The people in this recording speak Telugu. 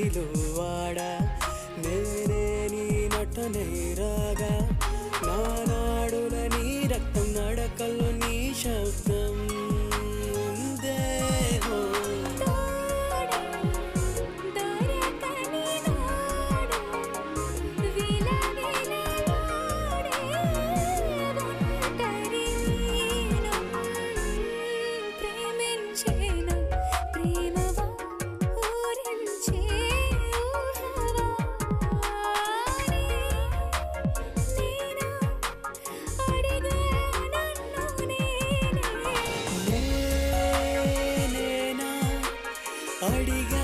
వీధిలో వాడ. నేనే నీ నటనే రాగా. నానాడుల నీ రక్తం నడకల్లో నీ శబ్దం ప్రేమించే அடிகள்